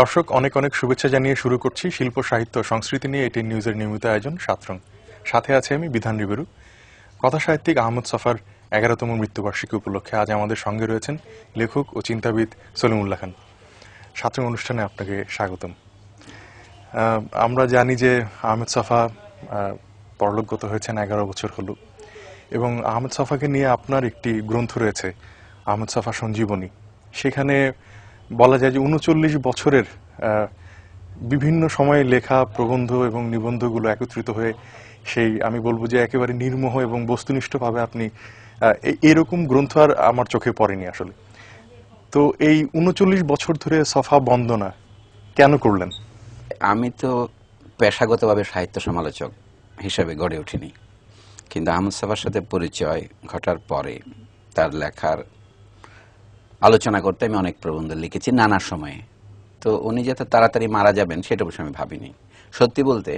দর্শক, অনেক অনেক শুভেচ্ছা জানিয়ে শুরু করছি শিল্প, সাহিত্য সংস্কৃতি নিয়ে এটি নিউজের নিয়মিত আয়োজন সাতরং। সাথে আছে আমি বিধান রিবেরু কথা সাহিত্যিক আহমদ সফার এগারোতম মৃত্যুবার্ষিকী উপলক্ষে আজ আমাদের সঙ্গে রয়েছেন লেখক ও চিন্তাবিদ সলিমুল্লাহ খান। সাতরং অনুষ্ঠানে আপনাকে স্বাগতম। আমরা জানি যে আহমেদ সফা পরলোকগত হয়েছেন এগারো বছর হলো এবং আহমেদ সফাকে নিয়ে আপনার একটি গ্রন্থ রয়েছে, আহমেদ সফা সঞ্জীবনী। সেখানে বলা যায় যে উনচল্লিশ বছরের বিভিন্ন সময়ে লেখা, প্রবন্ধ এবং নিবন্ধগুলো একত্রিত হয়ে সেই, আমি বলব যে একেবারে নির্মোহ এবং বস্তুনিষ্ঠভাবে আপনি এরকম গ্রন্থ আর আমার চোখে পড়েনি আসলে। তো এই উনচল্লিশ বছর ধরে সফা বন্দনা কেন করলেন? আমি তো পেশাগতভাবে সাহিত্য সমালোচক হিসেবে গড়ে উঠিনি। কিন্তু আহমদ সাফার সাথে পরিচয় ঘটার পরে তার লেখার আলোচনা করতে আমি অনেক প্রবন্ধ লিখেছি নানা সময়ে। তো উনি যাতে তাড়াতাড়ি মারা যাবেন সেটা অবশ্য আমি ভাবিনি। সত্যি বলতে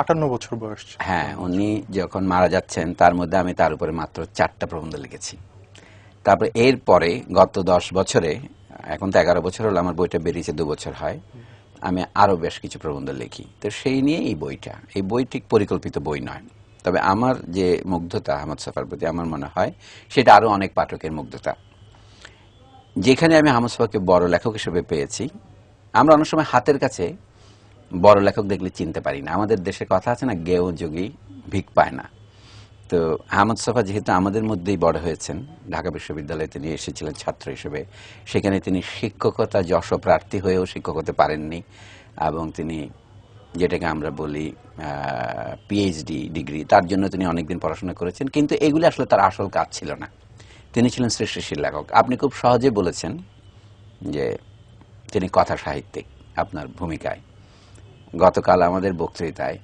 আটান্ন বছর বয়স হ্যাঁ উনি যখন মারা যাচ্ছেন তার মধ্যে আমি তার উপরে মাত্র চারটা প্রবন্ধ লিখেছি। তারপরে এর পরে গত দশ বছরে এখন তো এগারো বছর হলো আমার বইটা বেরিয়েছে দু বছর হয় আমি আরও বেশ কিছু প্রবন্ধ লিখি। তো সেই নিয়ে এই বইটা এই বই ঠিক পরিকল্পিত বই নয়। তবে আমার যে মুগ্ধতা আহমদ সাফার প্রতি আমার মনে হয় সেটা আরও অনেক পাঠকের মুগ্ধতা। যেখানে আমি আহমদ সাফাকে বড় লেখক হিসেবে পেয়েছি, আমরা অনেক সময় হাতের কাছে বড় লেখক দেখলে চিনতে পারি না। আমাদের দেশে কথা আছে না, গেও যোগী ভিক পায় না। তো আহমদ সফা যেহেতু আমাদের মধ্যেই বড় হয়েছেন, ঢাকা বিশ্ববিদ্যালয়ে তিনি এসেছিলেন ছাত্র হিসেবে, সেখানে তিনি শিক্ষকতা যশ প্রার্থী হয়েও শিক্ষক হতে পারেননি এবং তিনি যেটাকে আমরা বলি পিএইচডি ডিগ্রি, তার জন্য তিনি অনেকদিন পড়াশোনা করেছেন, কিন্তু এগুলি আসলে তার আসল কাজ ছিল না। তিনি ছিলেন সৃষ্টিশীল লেখক। আপনি খুব সহজে বলেছেন যে তিনি কথা সাহিত্যিক আপনার ভূমিকায়। গতকাল আমাদের বক্তৃতায়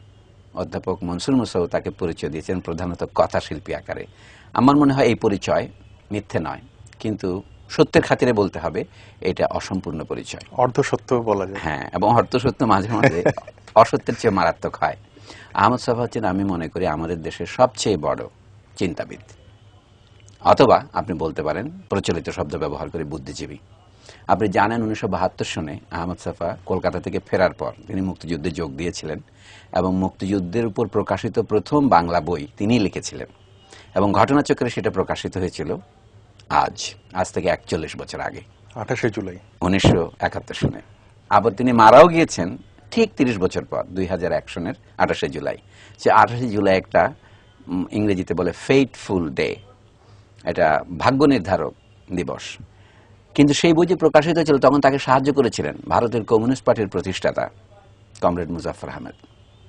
অধ্যাপক মনসুর মুসাও তাকে পরিচয় দিয়েছেন প্রধানত কথা শিল্পী আকারে। আমার মনে হয় এই পরিচয় মিথ্যে নয় কিন্তু সত্যের খাতিরে বলতে হবে এটা অসম্পূর্ণ পরিচয়। অর্ধসত্য বলা যায়। হ্যাঁ এবং অর্থ সত্য মাঝে মাঝে অসত্যের চেয়ে মারাত্মক হয়। আহমদ সাফা হচ্ছেন আমি মনে করি আমাদের দেশের সবচেয়ে বড় চিন্তাবিদ। অথবা আপনি বলতে পারেন প্রচলিত শব্দ ব্যবহার করে বুদ্ধিজীবী। আপনি জানেন উনিশশো বাহাত্তর সনে আহমদ সাফা কলকাতা থেকে ফেরার পর তিনি মুক্তিযুদ্ধে যোগ দিয়েছিলেন এবং মুক্তিযুদ্ধের উপর প্রকাশিত প্রথম বাংলা বই তিনিই লিখেছিলেন এবং ঘটনাচক্রে সেটা প্রকাশিত হয়েছিল আজ আজ থেকে একচল্লিশ বছর আগে। আঠাশে জুলাই। উনিশশো একাত্তর সনে। আবার তিনি মারাও গিয়েছেন ঠিক তিরিশ বছর পর দুই হাজার এক সনের আঠাশে জুলাই। যে আঠাশে জুলাই একটা ইংরেজিতে বলে ফেইটফুল ডে এটা ভাগ্য নির্ধারক দিবস। কিন্তু সেই বই যে প্রকাশিত হয়েছিল তখন তাকে সাহায্য করেছিলেন ভারতের কমিউনিস্ট পার্টির প্রতিষ্ঠাতা কমরেড মুজাফর আহমেদ,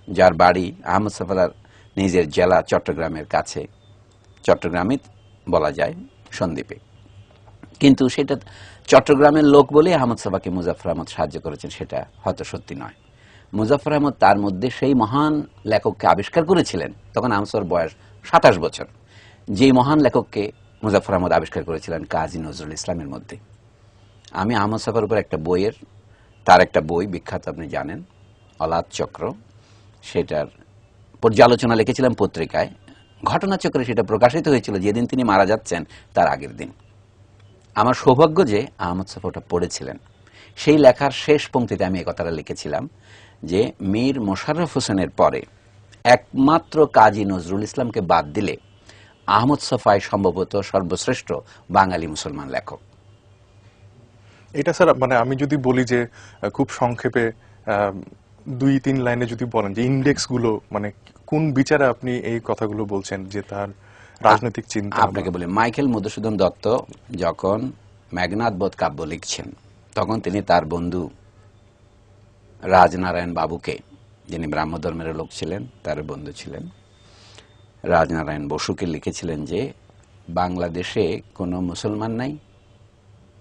যার বাড়ি আহমদ সাফারার নিজের জেলা চট্টগ্রামের কাছে। চট্টগ্রামে বলা যায় সন্দ্বীপে। কিন্তু সেটা চট্টগ্রামের লোক বলে আহমদ সাবাকে মুজাফর আহমদ সাহায্য করেছেন সেটা হয়তো সত্যি নয়। মুজাফর আহমদ তার মধ্যে সেই মহান লেখককে আবিষ্কার করেছিলেন তখন আহমদ বয়স সাতাশ বছর। যেই মহান লেখককে মুজাফর আহমদ আবিষ্কার করেছিলেন কাজী নজরুল ইসলামের মধ্যে। আমি আহমদ সাফার উপর একটা বইয়ের, তার একটা বই বিখ্যাত আপনি জানেন, অলাদ চক্র। সেটার পর্যালোচনা লিখেছিলাম পত্রিকায়। ঘটনাচক্রে সেটা প্রকাশিত হয়েছিল যেদিন তিনি মারা যাচ্ছেন, তার আগের দিন। আমার সৌভাগ্য যে আহমদ সাফা পড়েছিলেন। সেই লেখার শেষ পংক্তিতে আমি কথাটা লিখেছিলাম যে, মীর মোশাররফ হোসেনের পরে একমাত্র কাজী নজরুল ইসলামকে বাদ দিলে আহমদ সফাই সম্ভবত সর্বশ্রেষ্ঠ বাঙালি মুসলমান লেখক। এটা স্যার মানে আমি যদি বলি যে খুব সংক্ষেপে দুই তিন লাইনে যদি বলেন যে ইন্ডেক্সগুলো মানে কোন বিচারে আপনি এই কথাগুলো বলছেন যে তার রাজনৈতিক চিন্তা আপনাকে বলি মাইকেল মধুসূদন দত্ত যখন মেঘনাথ বোধ কাব্য লিখছেন তখন তিনি তার বন্ধু রাজনারায়ণ বাবুকে যিনি ব্রাহ্ম ধর্মের লোক ছিলেন তার বন্ধু ছিলেন। রাজনারায়ণ বসুকে লিখেছিলেন যে, বাংলাদেশে কোনো মুসলমান নাই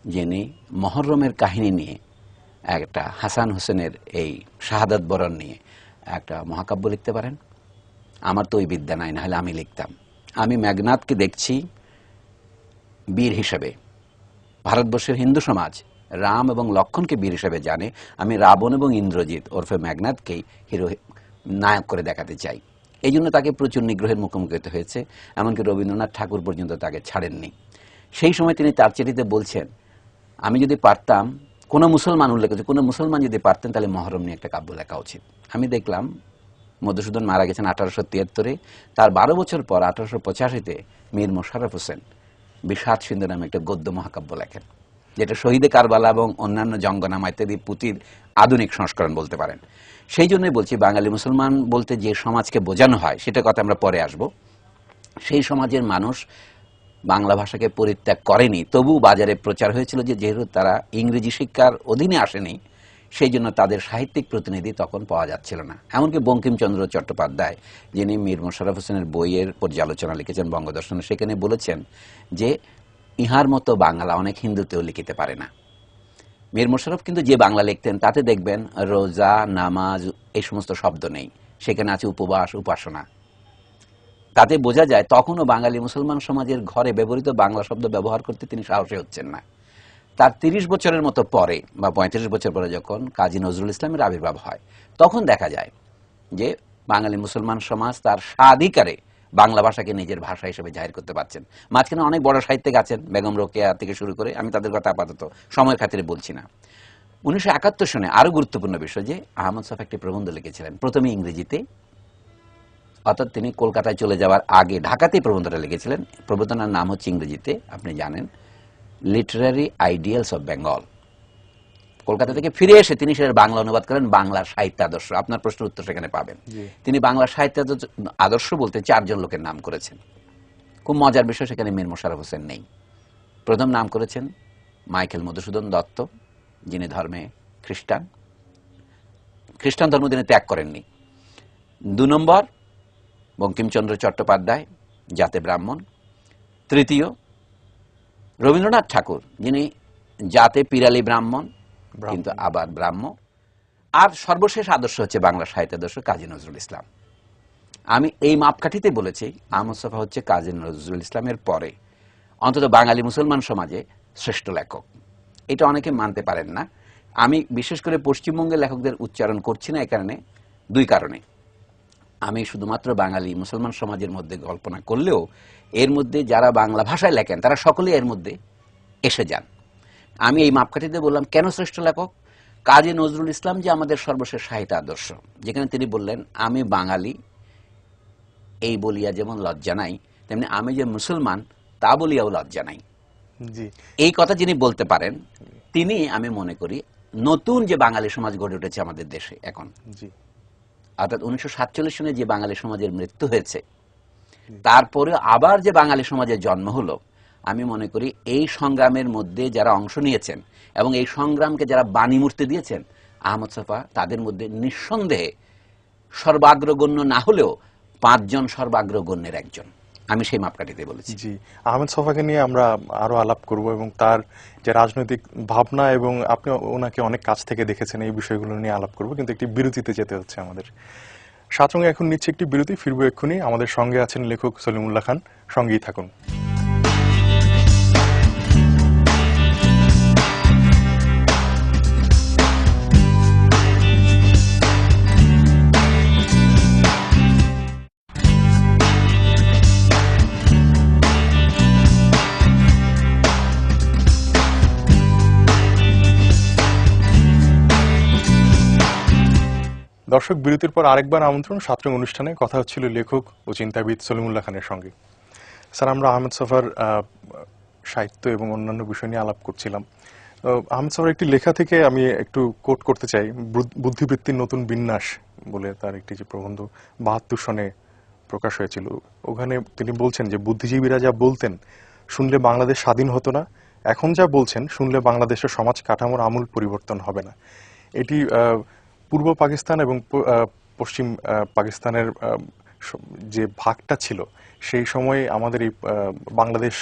যিনি মহরমের কাহিনী নিয়ে, একটা হাসান হোসেনের এই শাহাদাত বরণ নিয়ে একটা মহাকাব্য লিখতে পারেন। আমার তো ওই বিদ্যা নাই না হলে আমি লিখতাম। আমি মেঘনাথকে দেখছি বীর হিসেবে। ভারতবর্ষের হিন্দু সমাজ রাম এবং লক্ষণকে বীর হিসেবে জানে। আমি রাবণ এবং ইন্দ্রজিৎ ওরফে মেঘনাথকেই হিরো নায়ক করে দেখাতে চাই। এই জন্য তাকে প্রচুর নিগ্রহের মুখোমুখি হতে হয়েছে, এমনকি রবীন্দ্রনাথ ঠাকুর পর্যন্ত তাকে ছাড়েননি। সেই সময় তিনি তার চিঠিতে বলছেন, আমি যদি পারতাম, কোনো মুসলমান উল্লেখ করছে কোনো মুসলমান যদি পারতেন, তাহলে মহরম নিয়ে একটা কাব্য লেখা উচিত। আমি দেখলাম, মধুসূদন মারা গেছেন আঠারোশো তিয়াত্তরে, তার বারো বছর পর আঠারোশো পঁচাশিতে মীর মোশাররফ হোসেন বিষাদ সিন্ধু নামে একটা গদ্য মহাকাব্য লেখেন, যেটা শহীদে কারবালা এবং অন্যান্য জঙ্গনামা ইত্যাদি পুঁথির আধুনিক সংস্করণ বলতে পারেন। সেই জন্যই বলছি, বাঙালি মুসলমান বলতে যে সমাজকে বোঝানো হয়, সেটা কথা আমরা পরে আসব। সেই সমাজের মানুষ বাংলা ভাষাকে পরিত্যাগ করেনি। তবু বাজারে প্রচার হয়েছিল যে, যেহেতু তারা ইংরেজি শিক্ষার অধীনে আসেনি, সেই জন্য তাদের সাহিত্যিক প্রতিনিধি তখন পাওয়া যাচ্ছিল না। এমনকি বঙ্কিমচন্দ্র চট্টোপাধ্যায়, যিনি মীর মোশাররফ হোসেনের বইয়ের পর্যালোচনা লিখেছেন বঙ্গদর্শনে, সেখানে বলেছেন যে, ইহার মতো বাংলা অনেক হিন্দুতেও লিখিতে পারে না। মীর মোশাররফ কিন্তু যে বাংলা লিখতেন, তাতে দেখবেন রোজা, নামাজ, এই সমস্ত শব্দ নেই। সেখানে আছে উপবাস, উপাসনা। তাতে বোঝা যায় তখনও বাঙালি মুসলমান সমাজের ঘরে ব্যবহৃত বাংলা শব্দ ব্যবহার করতে তিনি সাহসী হচ্ছেন না। তার তিরিশ বছরের মতো পরে বা পঁয়ত্রিশ বছর পরে যখন কাজী নজরুল ইসলামের আবির্ভাব হয়, তখন দেখা যায় যে বাঙালি মুসলমান সমাজ তার স্বাধিকারে বাংলা ভাষাকে নিজের ভাষা হিসেবে জাহির করতে পারছেন। মাঝখানে অনেক বড় সাহিত্যিক আছেন, বেগম রোকেয়া থেকে শুরু করে, আমি তাদের কথা আপাতত সময়ের খাতিরে বলছি না। উনিশশো একাত্তর সনে আরও গুরুত্বপূর্ণ বিষয় যে, আহমদ সাফ একটি প্রবন্ধ লিখেছিলেন, প্রথমে ইংরেজিতে, অর্থাৎ তিনি কলকাতায় চলে যাওয়ার আগে ঢাকাতেই প্রবন্ধটা লিখেছিলেন। প্রবন্ধনার নাম হচ্ছে ইংরেজিতে, আপনি জানেন, literary ideals of Bengal. Kolkata থেকে ফিরে এসে তিনি সেটার বাংলা অনুবাদ করেন বাংলার সাহিত্য আদর্শ আপনার প্রশ্নের উত্তর সেখানে পাবেন। তিনি বাংলা সাহিত্য আদর্শ- বলতে চারজন লোকের নাম করেছেন। খুব মজার বিষয় সেখানে মীর মোশাররফ হোসেন নেই। প্রথম নাম করেছেন মাইকেল মধুসূদন দত্ত যিনি ধর্মে খ্রিস্টান। খ্রিস্টান ধর্ম তিনি ত্যাগ করেননি। দু নম্বর বঙ্কিমচন্দ্র চট্টোপাধ্যায় জাতে ব্রাহ্মণ। তৃতীয় রবীন্দ্রনাথ ঠাকুর যিনি জাতে পিরালি ব্রাহ্মণ। কিন্তু আবার ব্রাহ্ম। আর সর্বশেষ আদর্শ হচ্ছে বাংলা সাহিত্য আদর্শ কাজী নজরুল ইসলাম। আমি এই মাপকাঠিতে বলেছি আহমদ সফা হচ্ছে কাজী নজরুল ইসলামের পরে। অন্তত বাঙালি মুসলমান সমাজে শ্রেষ্ঠ লেখক। এটা অনেকে মানতে পারেন না। আমি বিশেষ করে পশ্চিমবঙ্গের লেখকদের উচ্চারণ করছি না এ কারণে, দুই কারণে। আমি শুধুমাত্র বাঙালি মুসলমান সমাজের মধ্যে কল্পনা করলেও, এর মধ্যে যারা বাংলা ভাষায় লেখেন, তারা সকলেই এর মধ্যে এসে যান। আমি এই মাপকাঠিতে বললাম কেন শ্রেষ্ঠ লেখক? কাজী নজরুল ইসলাম যে আমাদের সর্বশেষ সাহিত্য আদর্শ যেখানে তিনি বললেন আমি বাঙালি এই বলিয়া যেমন লজ্জা নাই তেমনি আমি যে মুসলমান তা বলিয়াও লজ্জা নাই। এই কথা যিনি বলতে পারেন তিনি আমি মনে করি নতুন যে বাঙালি সমাজ গড়ে উঠেছে আমাদের দেশে এখন। জি। অর্থাৎ উনিশশো সাতচল্লিশ সনে যে বাঙালি সমাজের মৃত্যু হয়েছে তারপরে আবার যে বাঙালি সমাজের জন্ম হলো আমি মনে করি এই সংগ্রামের মধ্যে যারা অংশ নিয়েছেন এবং এই সংগ্রামকে যারা বাণী মূর্তি দিয়েছেন, আহমদ সাফা, তাদের মধ্যে নিঃসন্দেহে সর্বাগ্রগণ্য না হলেও পাঁচজন সর্বাগ্রগণ্যের একজন। আমি সেই মাপকাঠিতে বলেছি। জি, আহমেদ সফাকে নিয়ে আমরা আরও আলাপ করব এবং তার যে রাজনৈতিক ভাবনা এবং আপনি ওনাকে অনেক কাছ থেকে দেখেছেন, এই বিষয়গুলো নিয়ে আলাপ করব, কিন্তু একটি বিরতিতে যেতে হচ্ছে আমাদের। সাতরঙ্গে এখন নিচ্ছে একটি বিরতি, ফিরবো এক্ষুনি। আমাদের সঙ্গে আছেন লেখক সলিমুল্লাহ খান। সঙ্গেই থাকুন। দর্শক বিরতির পর আরেকবার আমন্ত্রণ সাতরং অনুষ্ঠানে কথা হচ্ছিল লেখক ও চিন্তাবিদ সলিমুল্লাহ খানের সঙ্গে। স্যার, আমরা আহমেদ সফার সাহিত্য এবং অন্যান্য বিষয় নিয়ে আলাপ করছিলাম। আহমেদ সফার একটি লেখা থেকে আমি একটু কোট করতে চাই বুদ্ধ- বুদ্ধিবৃত্তির নতুন বিন্যাস বলে তার একটি যে প্রবন্ধ বাহাত্তর সনে প্রকাশ হয়েছিল। ওখানে তিনি বলছেন যে, বুদ্ধিজীবীরা যা বলতেন শুনলে বাংলাদেশ স্বাধীন হতো না, এখন যা বলছেন শুনলে বাংলাদেশের সমাজ কাঠামোর আমূল পরিবর্তন হবে না। এটি পূর্ব পাকিস্তান এবং পশ্চিম পাকিস্তানের যে ভাগটা ছিল, সেই সময়ে আমাদের এই বাংলাদেশ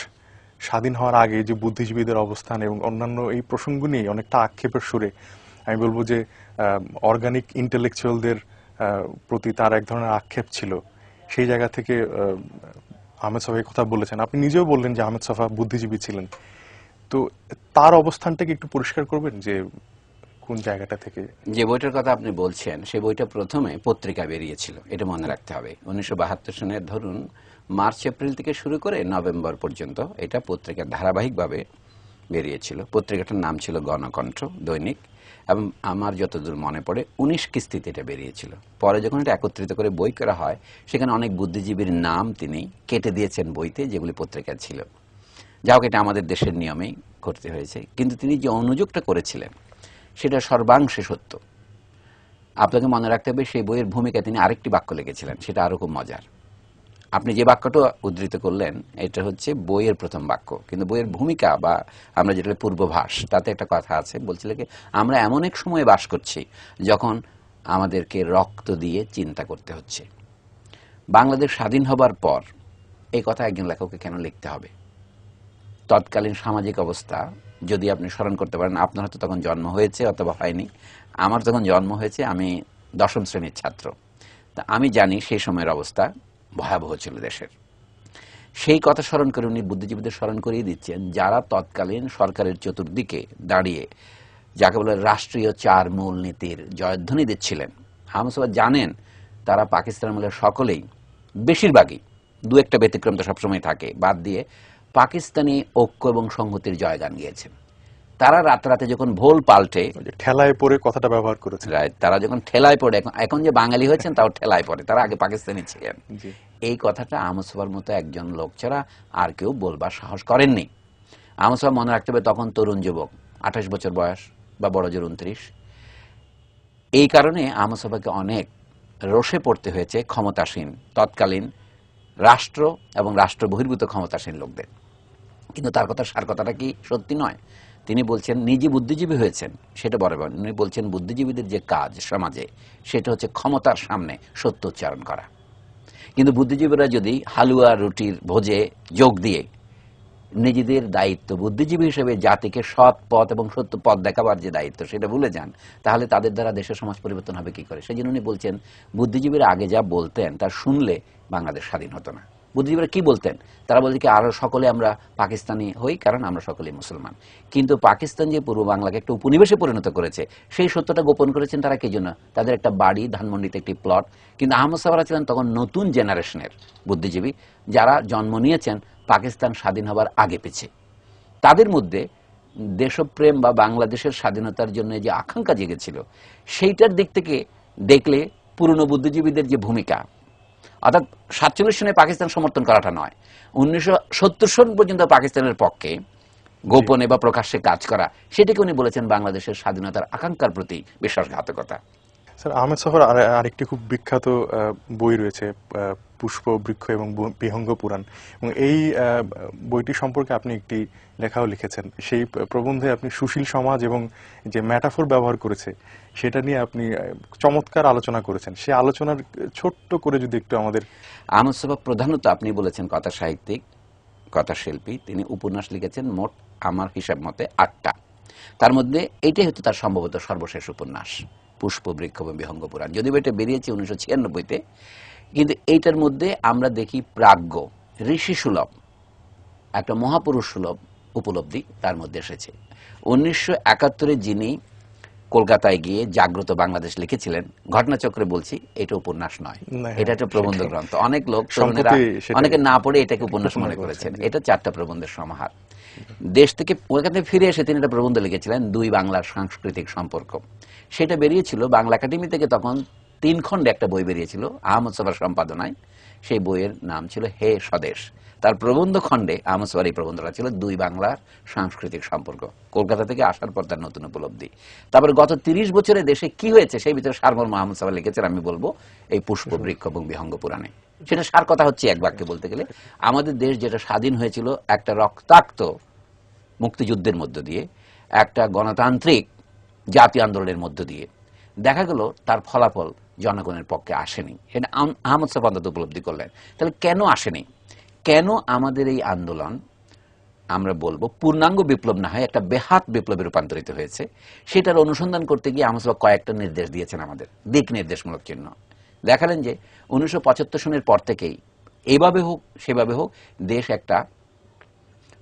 স্বাধীন হওয়ার আগে যে বুদ্ধিজীবীদের অবস্থান এবং অন্যান্য এই প্রসঙ্গ নিয়ে অনেকটা আক্ষেপের সুরে, আমি বলব যে অর্গানিক ইন্টেলেকচুয়ালদের প্রতি তার এক ধরনের আক্ষেপ ছিল। সেই জায়গা থেকে আহমেদ সাফা কথা বলেছেন। আপনি নিজেও বললেন যে আহমেদ সাফা বুদ্ধিজীবী ছিলেন। তো তার অবস্থানটাকে একটু পরিষ্কার করবেন যে কোন জায়গাটা থেকে? যে বইটার কথা আপনি বলছেন, সেই বইটা প্রথমে পত্রিকা বেরিয়েছিল, এটা মনে রাখতে হবে। উনিশশো বাহাত্তর সনের ধরুন, মার্চ, এপ্রিল থেকে শুরু করে নভেম্বর পর্যন্ত এটা পত্রিকা ধারাবাহিকভাবে বেরিয়েছিল। পত্রিকাটার নাম ছিল গণকণ্ঠ, দৈনিক, এবং আমার যতদূর মনে পড়ে, উনিশ কিস্তিতে এটা বেরিয়েছিল। পরে যখন এটা একত্রিত করে বই করা হয়, সেখানে অনেক বুদ্ধিজীবীর নাম তিনি কেটে দিয়েছেন বইতে, যেগুলি পত্রিকা ছিল। যা হোক এটা আমাদের দেশের নিয়মেই করতে হয়েছে। কিন্তু তিনি যে অনুযোগটা করেছিলেন সেটা সর্বাংশে সত্য। আপনাকে মনে রাখতে হবে, সেই বইয়ের ভূমিকা তিনি আরেকটি বাক্য লিখেছিলেন, সেটা আরও খুব মজার। আপনি যে বাক্যটা উদ্ধৃত করলেন, এটা হচ্ছে বইয়ের প্রথম বাক্য। কিন্তু বইয়ের ভূমিকা বা আমরা যেটা পূর্বভাস, তাতে একটা কথা আছে, বলছিল কি, আমরা এমন এক সময়ে বাস করছি যখন আমাদেরকে রক্ত দিয়ে চিন্তা করতে হচ্ছে। বাংলাদেশ স্বাধীন হবার পর, এই কথা একজন লেখককে কেন লিখতে হবে? তৎকালীন সামাজিক অবস্থা, যদি আপনি স্মরণ করতে পারেন, আপনার হয়তো তখন জন্ম হয়েছে অথবা হয়নি। আমার যখন জন্ম হয়েছে, আমি দশম শ্রেণির ছাত্র। তা আমি জানি সেই সময়ের অবস্থা ভয়াবহ ছিল দেশের। সেই কথা স্মরণ করে উনি বুদ্ধিজীবীদের স্মরণ করিয়ে দিচ্ছেন, যারা তৎকালীন সরকারের চতুর্দিকে দাঁড়িয়ে যাকে বলে রাষ্ট্রীয় চার মূল নীতির জয়ধ্বনি দিচ্ছিলেন। আহমদ জানেন, তারা পাকিস্তান আমলের সকলেই, বেশিরভাগই দু একটা ব্যতিক্রম তো সবসময় থাকে। বাদ দিয়ে পাকিস্তানি ঐক্য এবং সংহতির জয়গান গিয়েছেন তারা রাতে যখন ভোল পাল্টে ঠেলায় পরে কথাটা ব্যবহার রাইট তারা যখন ঠেলায় পড়ে এখন এখন যে বাঙালি হয়েছেন তাও ঠেলায় পড়ে। তারা আগে পাকিস্তানি ছিলেন। এই কথাটা আমসভার মতো একজন লোক ছাড়া আর কেউ বলবার সাহস করেননি। আমসভা মনে রাখতে হবে তখন তরুণ যুবক আঠাশ বছর বয়স বা বড় জোর উনত্রিশ এই কারণে আমসভাকে অনেক রোষে পড়তে হয়েছে ক্ষমতাসীন তৎকালীন রাষ্ট্র এবং রাষ্ট্র বহির্ভূত ক্ষমতাসীন লোকদের। কিন্তু তার কথা, সার কথাটা কি সত্যি নয়? তিনি বলছেন, নিজে বুদ্ধিজীবী হয়েছেন। সেটা বড়। উনি বলছেন, বুদ্ধিজীবীদের যে কাজ সমাজে, সেটা হচ্ছে ক্ষমতার সামনে সত্য উচ্চারণ করা। কিন্তু বুদ্ধিজীবীরা যদি হালুয়া, রুটির ভোজে যোগ দিয়ে নিজেদের দায়িত্ব। বুদ্ধিজীবী হিসেবে জাতিকে সৎ পথ এবং সত্য পথ দেখাবার যে দায়িত্ব, সেটা ভুলে যান, তাহলে তাদের দ্বারা দেশের সমাজ পরিবর্তন হবে কি করে? সেই জন্য উনি বলছেন, বুদ্ধিজীবীরা আগে যা বলতেন তা শুনলে বাংলাদেশ স্বাধীন হতো না। বুদ্ধিজীবীরা কি বলতেন? তারা বলতে কি, আরও সকলে আমরা পাকিস্তানি হই, কারণ আমরা সকলেই মুসলমান। কিন্তু পাকিস্তান যে পূর্ব বাংলাকে একটা উপনিবেশে পরিণত করেছে, সেই সত্যটা গোপন করেছেন তারা কি জন্য? তাদের একটা বাড়ি, ধানমন্ডিতে একটি প্লট কিন্তু আহমদ সাহারা ছিলেন তখন নতুন জেনারেশনের বুদ্ধিজীবী, যারা জন্ম নিয়েছেন পাকিস্তান স্বাধীন হবার আগে পিছে। তাদের মধ্যে দেশপ্রেম বা বাংলাদেশের স্বাধীনতার জন্য যে আকাঙ্ক্ষা জেগেছিল, সেইটার দিক থেকে দেখলে পুরনো বুদ্ধিজীবীদের যে ভূমিকা অর্থাৎ সাতচল্লিশ সনে পাকিস্তান সমর্থন করাটা নয়। উনিশশো সত্তর সন পর্যন্ত পাকিস্তানের পক্ষে গোপনে বা প্রকাশ্যে কাজ করা, সেটিকে উনি বলেছেন বাংলাদেশের স্বাধীনতার আকাঙ্ক্ষার প্রতি বিশ্বাসঘাতকতা। স্যার, আহমেদ সফর আর আরেকটি খুব বিখ্যাত বই রয়েছে পুষ্প, বৃক্ষ এবং বিহঙ্গ পুরাণ। এবং এই বইটি সম্পর্কে আপনি একটি লেখাও লিখেছেন। সেই প্রবন্ধে আপনি সুশীল সমাজ এবং যে ম্যাটাফোর ব্যবহার করেছে, সেটা নিয়ে আপনি চমৎকার আলোচনা করেছেন। সেই আলোচনার ছোট্ট করে যদি একটু আমাদের সাহেব প্রধানত আপনি বলেছেন কথা সাহিত্যিক, কথা শিল্পী। তিনি উপন্যাস লিখেছেন মোট আমার হিসাব মতে আটটা। তার মধ্যে এটাই হচ্ছে তার সম্ভবত সর্বশেষ উপন্যাস, পুষ্প, বৃক্ষ এবং বিহঙ্গ পুরাণ। যদিও এটা বেরিয়েছে উনিশশো ছিয়ানব্বইতে কিন্তু এইটার মধ্যে আমরা দেখি প্রাজ্ঞ ঋষি সুলভ একটা মহাপুরুষ সুলভ উপলব্ধি তার মধ্যে এসেছে। উনিশশো একাত্তরে যিনি কলকাতায় গিয়ে জাগ্রত বাংলাদেশ লিখেছিলেন ঘটনাচক্রে বলছি এটা উপন্যাস নয়। এটা একটা প্রবন্ধ গ্রন্থ। অনেক লোক তরুণেরা অনেকে না পড়ে এটাকে উপন্যাস মনে করেছেন। করেছেন, এটা চারটা প্রবন্ধের সমাহার। দেশ থেকে ওখান থেকে ফিরে এসে তিনি একটা প্রবন্ধ লিখেছিলেন দুই বাংলার সাংস্কৃতিক সম্পর্ক। সেটা বেরিয়েছিল বাংলা একাডেমি থেকে তখন তিন খণ্ডে একটা বই বেরিয়েছিল আহমদ সবার সম্পাদনায়। সেই বইয়ের নাম ছিল হে স্বদেশ। তার প্রবন্ধ খণ্ডে আহমদ সবার এই প্রবন্ধটা ছিল দুই বাংলার সাংস্কৃতিক সম্পর্ক। কলকাতা থেকে আসার পর তার নতুন উপলব্ধি। তারপরে গত তিরিশ বছরে দেশে কি হয়েছে সেই ভিতরে সারমর্ম আহমদ সাহা লিখেছেন আমি বলব এই পুষ্প বৃক্ষ এবং বিহঙ্গ পুরাণে। সেটা সার কথা হচ্ছে এক বাক্যে বলতে গেলে আমাদের দেশ যেটা স্বাধীন হয়েছিল একটা রক্তাক্ত মুক্তিযুদ্ধের মধ্য দিয়ে একটা গণতান্ত্রিক জাতীয় আন্দোলনের মধ্য দিয়ে। দেখা গেল তার ফলাফল জনগণের পক্ষে আসেনি। আম- আহমদ অন্তত উপলব্ধি করলেন। তাহলে কেন আসেনি? কেন আমাদের এই আন্দোলন, আমরা বলব, পূর্ণাঙ্গ বিপ্লব না হয় একটা বেহাত বিপ্লবে রূপান্তরিত হয়েছে? সেটার অনুসন্ধান করতে গিয়ে আহমদ সাহেব কয়েকটা নির্দেশ দিয়েছেন আমাদের, দিক নির্দেশমূলক চিহ্ন। দেখালেন যে, উনিশশো পঁচাত্তর সনের পর থেকেই, এভাবে হোক, সেভাবে হোক, দেশ একটা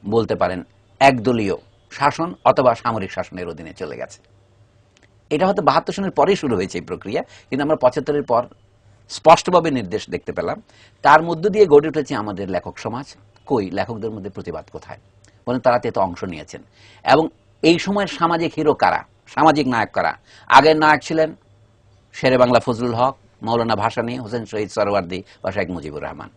বলতে পারেন একদলীয় শাসন অথবা সামরিক শাসনের অধীনে চলে গেছে। এটা হয়তো বাহাত্তর সনের পরেই শুরু হয়েছে এই প্রক্রিয়া, কিন্তু আমরা পঁচাত্তরের পর স্পষ্টভাবে নির্দেশ দেখতে পেলাম। তার মধ্য দিয়ে গড়ে উঠেছে আমাদের লেখক সমাজ। কই? লেখকদের মধ্যে প্রতিবাদ কোথায়? বলেন তারা তো অংশ নিয়েছেন। এবং এই সময়ের সামাজিক হিরো কারা? সামাজিক নায়ক কারা? আগের নায়ক ছিলেন শেরে বাংলা ফজলুল হক মৌলানা ভাসানী, হোসেন শহীদ সরওয়ার্দী বা শেখ মুজিবুর রহমান।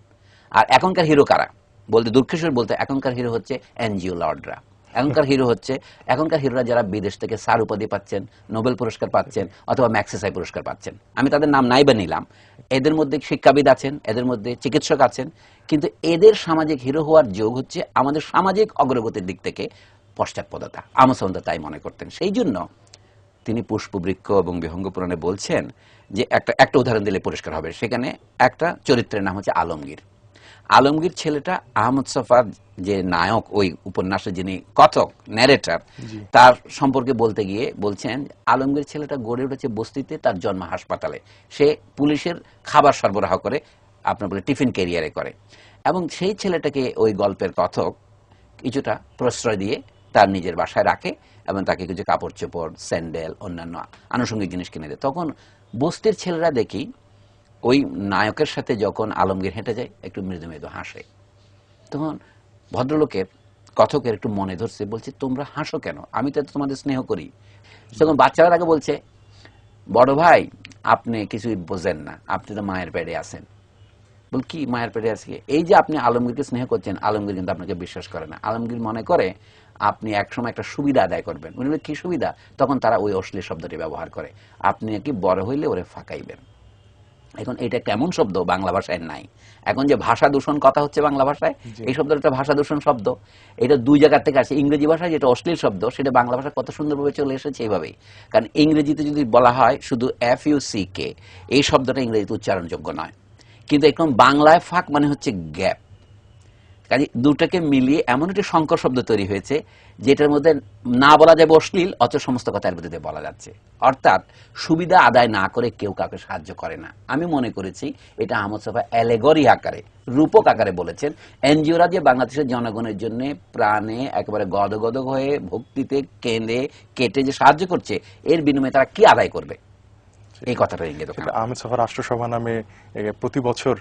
আর এখনকার হিরো কারা? বলতে দুঃখেশ্বর বলতে এখনকার হিরো হচ্ছে এনজিও লর্ডরা। এখনকার হিরো হচ্ছে, এখনকার হিরোরা যারা বিদেশ থেকে সার উপাধি পাচ্ছেন, নোবেল পুরস্কার পাচ্ছেন, অথবা ম্যাক্সেসাই পুরস্কার পাচ্ছেন। আমি তাদের নাম নাই বা নিলাম। এদের মধ্যে শিক্ষাবিদ আছেন, এদের মধ্যে চিকিৎসক আছেন, কিন্তু এদের সামাজিক হিরো হওয়ার যোগ হচ্ছে আমাদের সামাজিক অগ্রগতির দিক থেকে পশ্চাৎপদতা। আমসন্দা তাই মনে করতেন। সেই জন্য তিনি পুষ্পবৃক্ষ এবং বিহঙ্গ পুরাণে বলছেন যে, একটা একটা উদাহরণ দিলে পরিষ্কার হবে। সেখানে একটা চরিত্রের নাম হচ্ছে আলমগীর। আলমগীর ছেলেটা আহমদ সফার যে নায়ক ওই উপন্যাসে যিনি কথক ন্যারেটার তার সম্পর্কে বলতে গিয়ে বলছেন আলমগীর ছেলেটা গড়ে উঠেছে বস্তিতে তার জন্ম হাসপাতালে। সে পুলিশের খাবার সরবরাহ করে আপনার বলে টিফিন ক্যারিয়ারে করে। এবং সেই ছেলেটাকে ওই গল্পের কথক কিছুটা প্রশ্রয় দিয়ে তার নিজের বাসায় রাখে এবং তাকে কিছু কাপড় চোপড় স্যান্ডেল অন্যান্য আনুষঙ্গিক জিনিস কিনে দেয়। তখন বস্তির ছেলেরা দেখি ওই নায়কের সাথে যখন আলমগীর হেঁটে যায়, একটু মৃদু মৃদু হাসে। তখন ভদ্রলোকের, কথকের একটু মনে ধরছে, বলছে, তোমরা হাসো কেন? আমি তো তোমাদের স্নেহ করি। তখন বাচ্চারা তাকে বলছে, বড় ভাই, আপনি কিছুই বোঝেন না, আপনি তো মায়ের পেটে আছেন। বল, কি মায়ের পেটে আছে? এই যে আপনি আলমগীরকে স্নেহ করছেন, আলমগীর কিন্তু আপনাকে বিশ্বাস করে না। আলমগীর মনে করে, আপনি একসময় একটা সুবিধা আদায় করবেন। উনি কি সুবিধা? তখন তারা ওই অশ্লীল শব্দটি ব্যবহার করে, আপনি নাকি বড় হইলে ওরে ফাঁকাইবেন। এখন এটা কেমন শব্দ? বাংলা ভাষায় নাই। এখন যে ভাষা দূষণ কথা হচ্ছে বাংলা ভাষায় এই শব্দটা একটা ভাষা দূষণ শব্দ। এটা দুই জায়গার থেকে আসে। ইংরেজি ভাষায় যেটা অশ্লীল শব্দ সেটা বাংলা ভাষায় কত সুন্দরভাবে চলে এসেছে এইভাবেই কারণ ইংরেজিতে যদি বলা হয় শুধু এফ ইউ সি কে এই শব্দটা ইংরেজিতে উচ্চারণযোগ্য নয়। কিন্তু এখন বাংলায় ফাঁক মানে হচ্ছে গ্যাপ। কাজে দুটাকে মিলিয়ে এমন একটি সংকর শব্দ তৈরি হয়েছে, যেটার মধ্যে না বলা যাবে অশ্লীল অত সমস্ত কথা এর মধ্যে বলা যাচ্ছে। অর্থাৎ সুবিধা আদায় না করে কেউ কাউকে সাহায্য করে না। আমি মনে করেছি এটা আহমদ সফা অ্যালেগরি আকারে, রূপক আকারে বলেছেন। এনজিওরা যে বাংলাদেশের জনগণের জন্য প্রাণে একেবারে গদগদ হয়ে ভক্তিতে কেঁদে কেটে যে সাহায্য করছে, এর বিনিময়ে তারা কি আদায় করবে? এই কথাটা ইঙ্গিত আহমেদ সফা রাষ্ট্রসভা নামে প্রতি বছর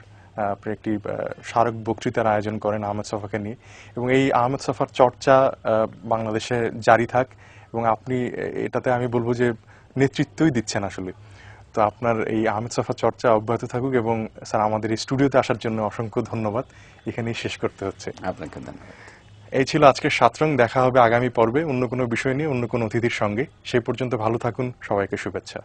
আপনি একটি স্মারক বক্তৃতার আয়োজন করেন আহমেদ সফাকে নিয়ে। এবং এই আহমেদ সফার চর্চা বাংলাদেশে জারি থাক। এবং আপনি এটাতে আমি বলব যে নেতৃত্বই দিচ্ছেন আসলে। তো আপনার এই আহমেদ সফা চর্চা অব্যাহত থাকুক এবং স্যার আমাদের এই স্টুডিওতে আসার জন্য অসংখ্য ধন্যবাদ। এখানেই শেষ করতে হচ্ছে। আপনাকে ধন্যবাদ। এই ছিল আজকের সাতরং। দেখা হবে আগামী পর্বে অন্য কোনো বিষয় নিয়ে অন্য কোনো অতিথির সঙ্গে। সেই পর্যন্ত ভালো থাকুন। সবাইকে শুভেচ্ছা।